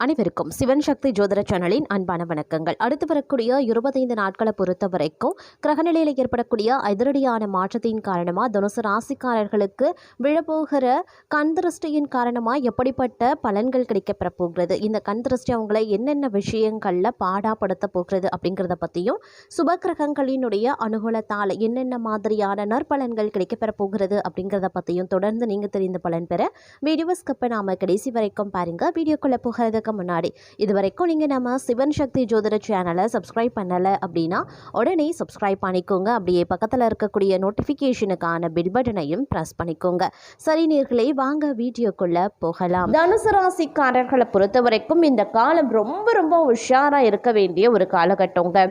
அனைவருக்கும் சிவன் சக்தி ஜோதிட சேனலின் அன்பான வணக்கங்கள். அடுத்து வரக்கூடிய இருபத்தைந்து நாட்களை பொறுத்த வரைக்கும் கிரகநிலையில் ஏற்படக்கூடிய அதிரடியான மாற்றத்தின் காரணமாக தனுசு ராசிக்காரர்களுக்கு விழப்போகிற கண் திருஷ்டியின் காரணமாக எப்படிப்பட்ட பலன்கள் கிடைக்கப்பெற போகிறது? இந்த கண் திருஷ்டி அவங்களை என்னென்ன விஷயங்களில் பாடாப்படுத்த போகிறது அப்படிங்கிறத பற்றியும் சுப கிரகங்களினுடைய அனுகூலத்தால் என்னென்ன மாதிரியான நற்பலன்கள் கிடைக்கப்பெற போகிறது அப்படிங்கிறத பற்றியும் தொடர்ந்து நீங்கள் தெரிந்த பலன் பெற வீடியோ ஸ்கிப்பை நாம கடைசி வரைக்கும் பாருங்கள் வீடியோக்குள்ளே போகிறதுக்கு முன்னாடி. இது வரைக்கும் நீங்கள் நம்ம சிவன் சக்தி ஜோதிட சேனலை சப்ஸ்கிரைப் பண்ணலை அப்படின்னா உடனே சப்ஸ்கிரைப் பண்ணிக்கோங்க. அப்படியே பக்கத்தில் இருக்கக்கூடிய நோட்டிஃபிகேஷனுக்கான பில் பட்டனையும் ப்ரெஸ் பண்ணிக்கோங்க. சரி நீர்களே வாங்க வீடியோக்குள்ளே போகலாம். தனுசு ராசிக்காரர்களை பொறுத்த வரைக்கும் இந்த காலம் ரொம்ப ரொம்ப உஷாராக இருக்க வேண்டிய ஒரு காலகட்டங்க.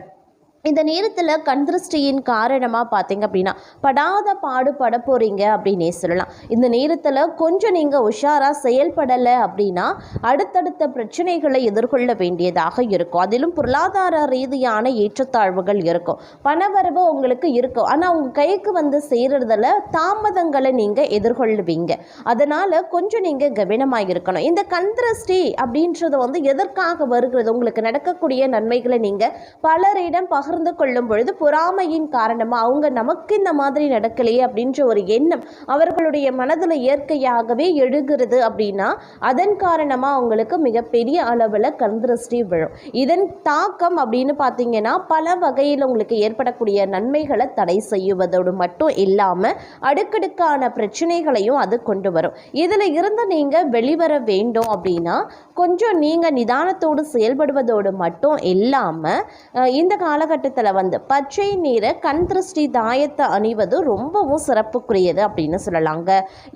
இந்த நேரத்தில் கண்திருஷ்டியின் காரணமாக பார்த்தீங்க அப்படின்னா படாத பாடுபட போகிறீங்க அப்படின்னே சொல்லலாம். இந்த நேரத்தில் கொஞ்சம் நீங்கள் உஷாராக செயல்படலை அப்படின்னா அடுத்தடுத்த பிரச்சனைகளை எதிர்கொள்ள வேண்டியதாக இருக்கும். அதிலும் பொருளாதார ரீதியான ஏற்றத்தாழ்வுகள் இருக்கும். பணவரவு உங்களுக்கு இருக்கும். ஆனால் உங்கள் கைக்கு வந்து சேர்றதுல தாமதங்களை நீங்கள் எதிர்கொள்ளுவீங்க அதனால் கொஞ்சம் நீங்கள் கவனமாக இருக்கணும். இந்த கண்திருஷ்டி அப்படின்றது வந்து எதற்காக வருகிறது? உங்களுக்கு நடக்கக்கூடிய நன்மைகளை நீங்கள் பலரிடம் பகிர்ந்து கொள்ளும் பொழுது பொறாமையின் காரணமாக அவங்க நமக்கு இந்த மாதிரி நடக்கலையே அப்படின்ற ஒரு எண்ணம் அவர்களுடைய மனதில் இயற்கையாகவே எழுகிறது அப்படின்னா அதன் காரணமாக அவங்களுக்கு மிகப்பெரிய அளவில் கந்திருஷ்டி விழும். இதன் தாக்கம் அப்படின்னு பார்த்தீங்கன்னா பல வகையில் உங்களுக்கு ஏற்படக்கூடிய நன்மைகளை தடை செய்வதோடு மட்டும் இல்லாமல் அடுக்கடுக்கான பிரச்சனைகளையும் அது கொண்டு வரும். இதில் இருந்து நீங்கள் வெளிவர வேண்டும் அப்படின்னா கொஞ்சம் நீங்கள் நிதானத்தோடு செயல்படுவதோடு மட்டும் இல்லாமல் இந்த காலகட்டத்தில் வந்து பச்சை நீரை கண் திருஷ்டி தாயத்தை அணிவது ரொம்பவும் சிறப்புக்குரியது அப்படின்னு சொல்லலாங்க.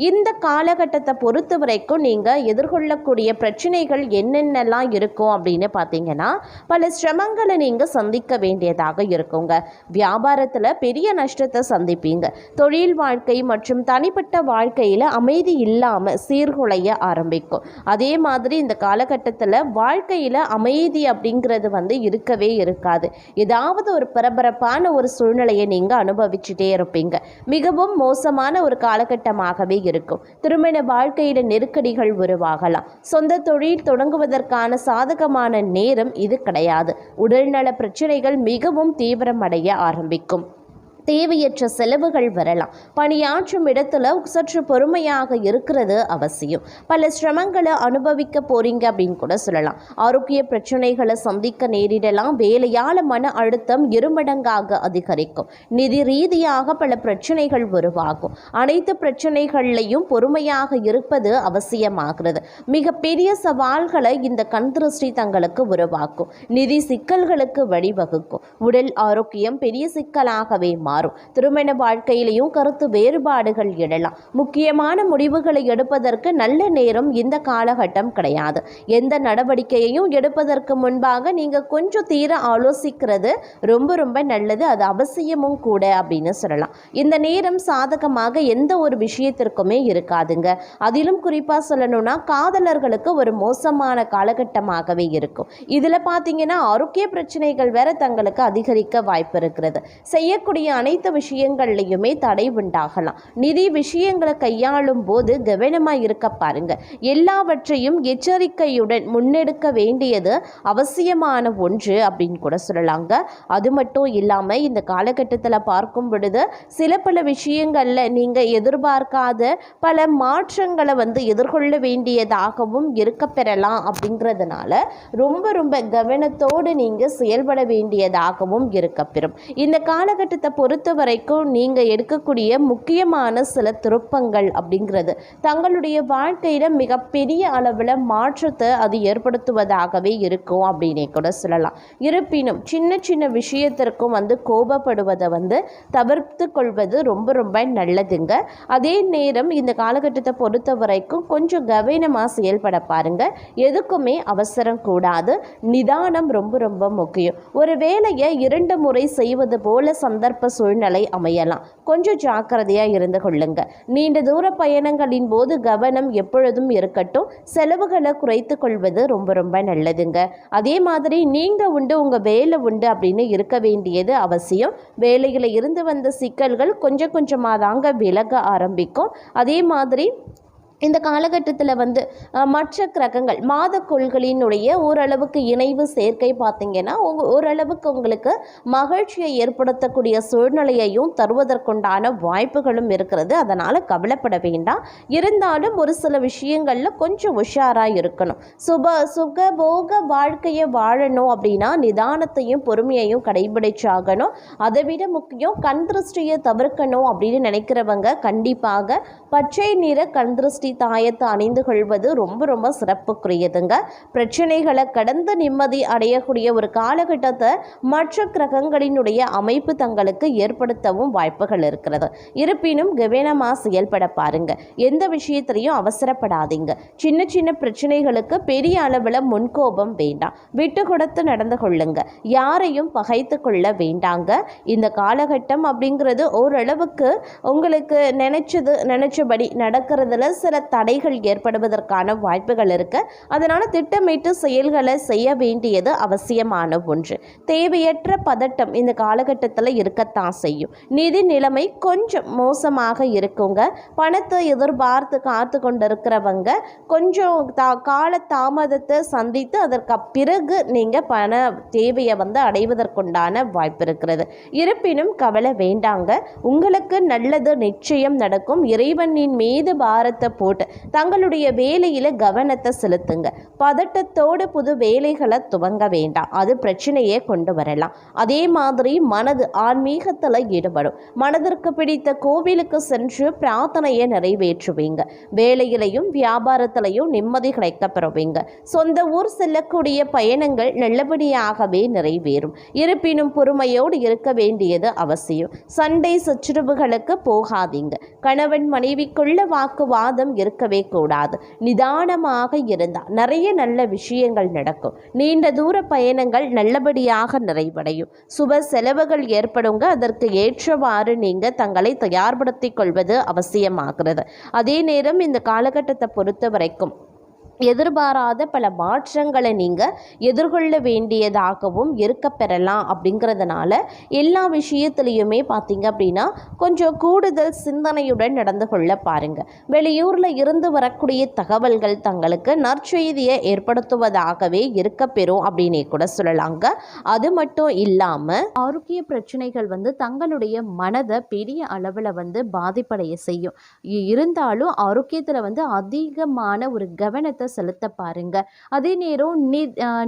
இந்த காலகட்டத்தை பொறுத்த வரைக்கும் நீங்கள் எதிர்கொள்ளக்கூடிய பிரச்சனைகள் என்னென்னலாம் இருக்கும் அப்படின்னு பார்த்தீங்கன்னா பல சிரமங்களை நீங்கள் சந்திக்க வேண்டியதாக இருக்குங்க. வியாபாரத்தில் பெரிய நஷ்டத்தை சந்திப்பீங்க. தொழில் வாழ்க்கை மற்றும் தனிப்பட்ட வாழ்க்கையில் அமைதி இல்லாமல் சீர்குலைய ஆரம்பிக்கும். அதே மாதிரி இந்த காலகட்டத்தில் வாழ்க்கையில் அமைதி அப்படிங்கிறது வந்து இருக்கவே இருக்காது. ஏதாவது ஒரு பரபரப்பான ஒரு சூழ்நிலையை நீங்கள் அனுபவிச்சுட்டே இருப்பீங்க. மிகவும் மோசமான ஒரு காலகட்டமாகவே இருக்கும். திருமண வாழ்க்கையில நெருக்கடிகள் உருவாகலாம். சொந்த தொழில் தொடங்குவதற்கான சாதகமான நேரம் இது கிடையாது. உடல்நல பிரச்சனைகள் மிகவும் தீவிரமடைய ஆரம்பிக்கும். தேவையற்ற செலவுகள் வரலாம். பணியாற்றும் இடத்துல சற்று பொறுமையாக இருக்கிறது அவசியம். பல சிரமங்களை அனுபவிக்க போறீங்க அப்படின்னு கூட சொல்லலாம். ஆரோக்கிய பிரச்சனைகளை சந்திக்க நேரிடலாம். வேலையால மன அழுத்தம் இருமடங்காக அதிகரிக்கும். நிதி ரீதியாக பல பிரச்சனைகள் உருவாகும். அனைத்து பிரச்சனைகள்லையும் பொறுமையாக இருப்பது அவசியமாகிறது. மிகப்பெரிய சவால்களை இந்த கண் திருஷ்டி தங்களுக்கு உருவாக்கும். நிதி சிக்கல்களுக்கு வழிவகுக்கும். உடல் ஆரோக்கியம் பெரிய சிக்கலாகவே மாறும் திருமண வாழ்க்கையிலையும் கருத்து வேறுபாடுகள் எழலாம். முக்கியமான முடிவுகளை எடுப்பதற்கு நல்ல நேரம் இந்த காலகட்டம் கிடையாது. எந்த நடவடிக்கையையும் எடுப்பதற்கு முன்பாக நீங்கள் கொஞ்சம் தீர ஆலோசிக்கிறது ரொம்ப ரொம்ப நல்லது. அது அவசியமும் கூட அப்படின்னு சொல்லலாம். இந்த நேரம் சாதகமாக எந்த ஒரு விஷயத்திற்குமே இருக்காதுங்க. அதிலும் குறிப்பாக சொல்லணும்னா காதலர்களுக்கு ஒரு மோசமான காலகட்டமாகவே இருக்கும். இதில் பார்த்தீங்கன்னா ஆரோக்கிய பிரச்சனைகள் வேற தங்களுக்கு அதிகரிக்க வாய்ப்பு இருக்கிறது. செய்யக்கூடிய அனைத்து விஷயங்கள்லையுமே தடை உண்டாகலாம். நிதி விஷயங்களை கையாளும் போது கவனமாக இருக்க பாருங்க. எல்லாவற்றையும் எச்சரிக்கையுடன் முன்னெடுக்க வேண்டியது அவசியமான ஒன்று அப்படின்னு கூட சொல்லலாங்க. அது மட்டும் இல்லாமல் இந்த காலகட்டத்தில் பார்க்கும் பொழுது சில பல விஷயங்களில் நீங்கள் எதிர்பார்க்காத பல மாற்றங்களை வந்து எதிர்கொள்ள வேண்டியதாகவும் இருக்க பெறலாம் அப்படிங்கிறதுனால ரொம்ப ரொம்ப கவனத்தோடு நீங்கள் செயல்பட வேண்டியதாகவும் இருக்கப்பெறும் இந்த காலகட்டத்தை பொறுத்த வரைக்கும் நீங்கள் எடுக்கக்கூடிய முக்கியமான சில திருப்பங்கள் அப்படிங்கிறது. தங்களுடைய வாழ்க்கையில் மிகப்பெரிய அளவில் மாற்றத்தை அது ஏற்படுத்துவதாகவே இருக்கும் அப்படின்னே கூட சொல்லலாம். இருப்பினும் சின்ன சின்ன விஷயத்திற்கும் வந்து கோபப்படுவதை வந்து தவிர்த்து கொள்வது ரொம்ப ரொம்ப நல்லதுங்க. அதே நேரம் இந்த காலகட்டத்தை பொறுத்த வரைக்கும் கொஞ்சம் கவனமாக செயல்பட பாருங்கள் எதுக்குமே அவசரம் கூடாது. நிதானம் ரொம்ப ரொம்ப முக்கியம். ஒரு வேலையை இரண்டு முறை செய்வது போல சந்தர்ப்ப சூழ்நிலை அமையலாம். கொஞ்சம் ஜாக்கிரதையாக இருந்து கொள்ளுங்க. நீண்ட தூர பயணங்களின் போது கவனம் எப்பொழுதும் இருக்கட்டும். செலவுகளை குறைத்து கொள்வது ரொம்ப ரொம்ப நல்லதுங்க. அதே மாதிரி நீங்கள் உண்டு உங்கள் வேலை உண்டு அப்படின்னு இருக்க வேண்டியது அவசியம். வேலையில் இருந்து வந்த சிக்கல்கள் கொஞ்சம் கொஞ்சமாக தாங்க விலக ஆரம்பிக்கும். அதே மாதிரி இந்த காலகட்டத்தில் வந்து மற்ற கிரகங்கள் மாதக்கோள்களினுடைய ஓரளவுக்கு இணைவு சேர்க்கை பார்த்தீங்கன்னா உங்க ஓரளவுக்கு உங்களுக்கு மகிழ்ச்சியை ஏற்படுத்தக்கூடிய சூழ்நிலையையும் தருவதற்குண்டான வாய்ப்புகளும் இருக்கிறது. அதனால் கவலைப்பட வேண்டாம். இருந்தாலும் ஒரு சில விஷயங்களில் கொஞ்சம் உஷாராக இருக்கணும். சுப சுக போக வாழ்க்கையை வாழணும் அப்படின்னா நிதானத்தையும் பொறுமையையும் கடைபிடிச்சாகணும் அதை விட முக்கியம் கண் திருஷ்டியை தவிர்க்கணும் அப்படின்னு நினைக்கிறவங்க கண்டிப்பாக பச்சை நிற கண் திருஷ்டி தாயத்தை அணிந்து கொள்வது ரொம்ப ரொம்ப சிறப்புக்குரியதுங்க. பிரச்சனைகளை கடந்து நிம்மதி அடையக்கூடிய ஒரு காலகட்டத்தை மற்ற கிரகங்களினுடைய அமைப்பு தங்களுக்கு ஏற்படுத்தவும் வாய்ப்புகள் இருக்கிறது. இருப்பினும் கவனமாக செயல்பட பாருங்க. எந்த விஷயத்திலையும் அவசரப்படாதீங்க. சின்ன சின்ன பிரச்சனைகளுக்கு பெரிய அளவில் முன்கோபம் வேண்டாம். விட்டு கொடுத்து நடந்து கொள்ளுங்க. யாரையும் பகைத்து கொள்ள வேண்டாங்க. இந்த காலகட்டம் அப்படிங்கிறது ஓரளவுக்கு உங்களுக்கு நினைச்சது நினைச்சபடி நடக்கிறதுல சில தடைகள் ஏற்படுவதற்கான வாய்ப்புகள் இருக்கு. அதனால் திட்டமிட்டு செயல்களை செய்ய வேண்டியது அவசியமான ஒன்று. தேவையற்ற பதட்டம் இந்த காலகட்டத்தில் இருக்கத்தான் செய்யும். நிதி நிலைமை கொஞ்சம் மோசமாக இருக்குங்க. பணத்தை எதிர்பார்த்து காத்து கொண்டிருக்கிறவங்க கொஞ்சம் தா கால தாமதத்தை சந்தித்து அதற்கு பிறகு நீங்கள் பண தேவையை வந்து அடைவதற்குண்டான வாய்ப்பு இருக்கிறது. இருப்பினும் கவலை வேண்டாங்க. உங்களுக்கு நல்லது நிச்சயம் நடக்கும். இறைவனின் மீது பாரத்தை போட்டு தங்களுடைய வேலையில் கவனத்தை செலுத்துங்க. பதட்டத்தோடு புது வேலைகளை துவங்க வேண்டாம். அது பிரச்சனையே கொண்டு வரலாம். அதே மாதிரி மனது ஆன்மீகத்தில் ஈடுபடும். மனதிற்கு பிடித்த கோவிலுக்கு சென்று பிரார்த்தனையை நிறைவேற்றுவீங்க. வேலையிலையும் வியாபாரத்திலையும் நிம்மதி கிடைக்கப் பெறுவீங்க. சொந்த ஊர் செல்லக்கூடிய பயணங்கள் நல்லபடியாகவே நிறைவேறும். இருப்பினும் பொறுமையோடு இருக்க வேண்டியது அவசியம். சண்டை சச்சுரவுகளுக்கு போகாதீங்க. கணவன் மனைவிக்குள்ள வாக்குவாதம் இருக்கவே கூடாது. நிதானமாக இருந்தால் நிறைய நல்ல விஷயங்கள் நடக்கும். நீண்ட தூர பயணங்கள் நல்லபடியாக நிறைவடையும். சுப செலவுகள் ஏற்படுங்க. அதற்கு ஏற்றவாறு நீங்கள் தங்களை தயார்படுத்திக் கொள்வது அவசியமாகிறது. அதே நேரம் இந்த காலகட்டத்தை பொறுத்த வரைக்கும் எதிர்பாராத பல மாற்றங்களை நீங்கள் எதிர்கொள்ள வேண்டியதாகவும் இருக்க பெறலாம் அப்படிங்கிறதுனால எல்லா விஷயத்துலையுமே பார்த்தீங்க அப்படின்னா கொஞ்சம் கூடுதல் சிந்தனையுடன் நடந்து கொள்ள பாருங்கள் வெளியூரில் இருந்து வரக்கூடிய தகவல்கள் தங்களுக்கு நற்செய்தியை ஏற்படுத்துவதாகவே இருக்க பெறும் அப்படின்னே கூட சொல்லலாங்க. அது மட்டும் இல்லாமல் ஆரோக்கிய பிரச்சனைகள் வந்து தங்களுடைய மனதை பெரிய அளவில் வந்து பாதிப்படைய செய்யும். இருந்தாலும் ஆரோக்கியத்தில் வந்து அதிகமான ஒரு கவனத்தை செலுத்த பாருங்க. அதே நேரம் நி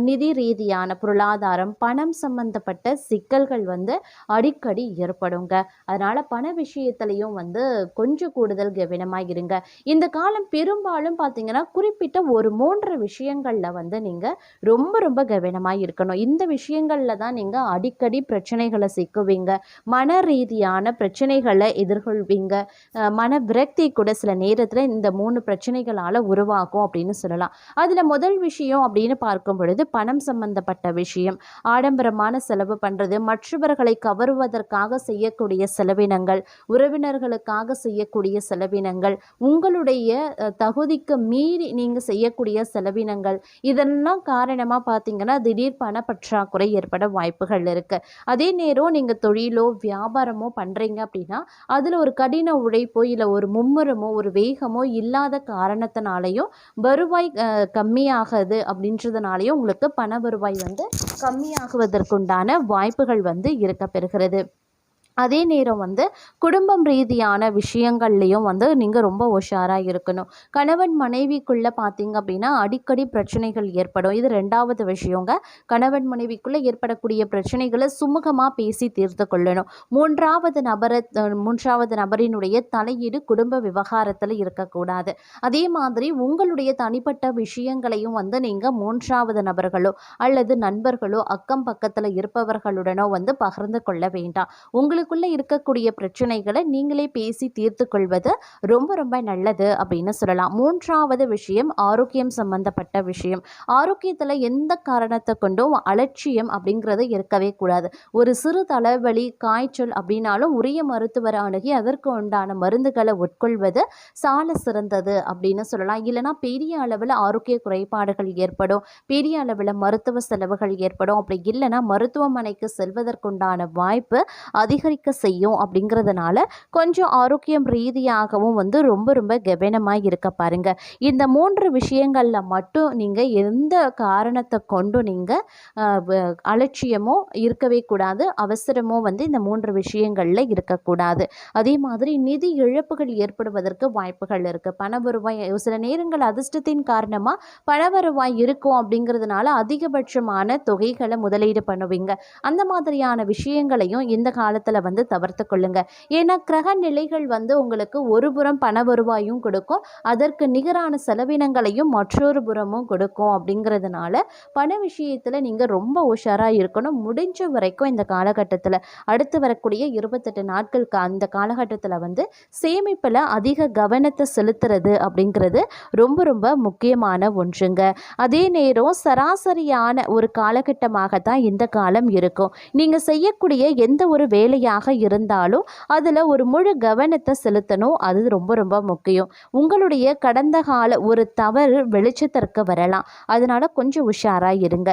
நிதி ரீதியான பொருளாதாரம் பணம் சம்பந்தப்பட்ட சிக்கல்கள் வந்து அடிக்கடி ஏற்படுங்க. அதனால பண விஷயத்துலையும் வந்து கொஞ்சம் கூடுதல் கவனமாக இருங்க. இந்த காலம் பெரும்பாலும் பார்த்தீங்கன்னா குறிப்பிட்ட ஒரு மூன்று விஷயங்களில் வந்து நீங்கள் ரொம்ப ரொம்ப கவனமாக இருக்கணும். இந்த விஷயங்களில் தான் நீங்கள் அடிக்கடி பிரச்சனைகளை சிக்குவீங்க. மன ரீதியான பிரச்சனைகளை எதிர்கொள்வீங்க. மன விரக்தி கூட சில நேரத்தில் இந்த மூணு பிரச்சனைகளால் உருவாகும் அப்படின்னு சொல்லலாம் அதில் முதல் விஷயம் அப்படின்னு பார்க்கும் பொழுது பணம் சம்பந்தப்பட்ட விஷயம் ஆடம்பரமான செலவு பண்ணுறது மற்றவர்களை கவருவதற்காக செய்யக்கூடிய செலவினங்கள் உறவினர்களுக்காக செய்யக்கூடிய செலவினங்கள் உங்களுடைய தகுதிக்கு மீறி நீங்கள் செய்யக்கூடிய செலவினங்கள் இதெல்லாம் காரணமாக பார்த்தீங்கன்னா திடீர் பண பற்றாக்குறை ஏற்பட வாய்ப்புகள் இருக்குது அதே நேரம் நீங்கள் தொழிலோ வியாபாரமோ பண்ணுறீங்க அப்படின்னா அதில் ஒரு கடின உழைப்போ இல்லை ஒரு மும்முரமோ ஒரு வேகமோ இல்லாத காரணத்தினாலையும் வருவாய் வருவாய் கம்மியாகுது அப்படின்றதுனாலையும் உங்களுக்கு பண வருவாய் வந்து கம்மியாகுவதற்குண்டான வாய்ப்புகள் வந்து இருக்கப்பெறுகிறது அதே நேரம் வந்து குடும்பம் ரீதியான விஷயங்கள்லையும் வந்து நீங்கள் ரொம்ப உஷாராக இருக்கணும். கணவன் மனைவிக்குள்ளே பார்த்தீங்க அப்படின்னா அடிக்கடி பிரச்சனைகள் ஏற்படும். இது ரெண்டாவது விஷயங்க. கணவன் மனைவிக்குள்ளே ஏற்படக்கூடிய பிரச்சனைகளை சுமூகமாக பேசி தீர்த்து கொள்ளணும். மூன்றாவது நபரை மூன்றாவது நபரினுடைய தலையீடு குடும்ப விவகாரத்தில் இருக்கக்கூடாது. அதே மாதிரி உங்களுடைய தனிப்பட்ட விஷயங்களையும் வந்து நீங்கள் மூன்றாவது நபர்களோ அல்லது நண்பர்களோ அக்கம் பக்கத்தில் இருப்பவர்களுடனோ வந்து பகிர்ந்து கொள்ள வேண்டாம். உங்களுக்கு உங்களுக்குள்ளே இருக்கக்கூடிய பிரச்சனைகளை நீங்களே பேசி தீர்த்து கொள்வது ரொம்ப ரொம்ப நல்லது அப்படின்னு சொல்லலாம். மூன்றாவது விஷயம் ஆரோக்கியம் சம்பந்தப்பட்ட விஷயம். ஆரோக்கியத்தில் எந்த காரணத்தை கொண்டும் அலட்சியம் அப்படிங்கிறது இருக்கவே கூடாது. ஒரு சிறு தலைவலி காய்ச்சல் அப்படின்னாலும் உரிய மருத்துவரை அணுகி அதற்கு உண்டான மருந்துகளை உட்கொள்வது சால சிறந்தது அப்படின்னு சொல்லலாம். இல்லைனா பெரிய அளவில் ஆரோக்கிய குறைபாடுகள் ஏற்படும். பெரிய அளவில் மருத்துவ செலவுகள் ஏற்படும். அப்படி இல்லைன்னா மருத்துவமனைக்கு செல்வதற்குண்டான வாய்ப்பு அதிகரி அதிகரிக்க செய்யும் அப்படிங்கிறதுனால கொஞ்சம் ஆரோக்கியம் ரீதியாகவும் வந்து ரொம்ப ரொம்ப கவனமாக இருக்க பாருங்க. இந்த மூன்று விஷயங்களில் மட்டும் நீங்கள் எந்த காரணத்தை கொண்டு நீங்கள் அலட்சியமோ இருக்கவே கூடாது அவசரமோ வந்து இந்த மூன்று விஷயங்களில் இருக்கக்கூடாது அதே மாதிரி நிதி இழப்புகள் ஏற்படுவதற்கு வாய்ப்புகள் இருக்குது பண வருவாய் சில நேரங்கள் அதிர்ஷ்டத்தின் காரணமாக பண வருவாய் இருக்கும் அப்படிங்கிறதுனால அதிகபட்சமான தொகைகளை முதலீடு பண்ணுவீங்க. அந்த மாதிரியான விஷயங்களையும் இந்த காலத்தில் வந்து தவிர்த்து கொள்ளுங்க. ஏன்னா கிரக நிலைகள் வந்து உங்களுக்கு ஒரு புறம் பண வருவாயும் கொடுக்கும். அதற்கு நிகரான செலவினங்களையும் மற்றொரு புறமும் கொடுக்கும் அப்படிங்கிறதுனால பண விஷயத்தில் நீங்கள் ரொம்ப உஷாராக இருக்கணும். முடிஞ்ச வரைக்கும் இந்த காலகட்டத்தில் அடுத்து வரக்கூடிய இருபத்தெட்டு நாட்களுக்கு அந்த காலகட்டத்தில் வந்து சேமிப்பில் அதிக கவனத்தை செலுத்துறது அப்படிங்கிறது ரொம்ப ரொம்ப முக்கியமான ஒன்றுங்க. அதே நேரம் சராசரியான ஒரு காலகட்டமாக தான் இந்த காலம் இருக்கும். நீங்கள் செய்யக்கூடிய எந்த ஒரு வேலையாக இருந்தாலும் அதில் ஒரு முழு கவனத்தை செலுத்தணும். அது ரொம்ப ரொம்ப முக்கியம். உங்களுடைய கடந்த கால ஒரு தவறு வெளிச்சத்திற்கு வரலாம். அதனால கொஞ்சம் உஷாராக இருங்க.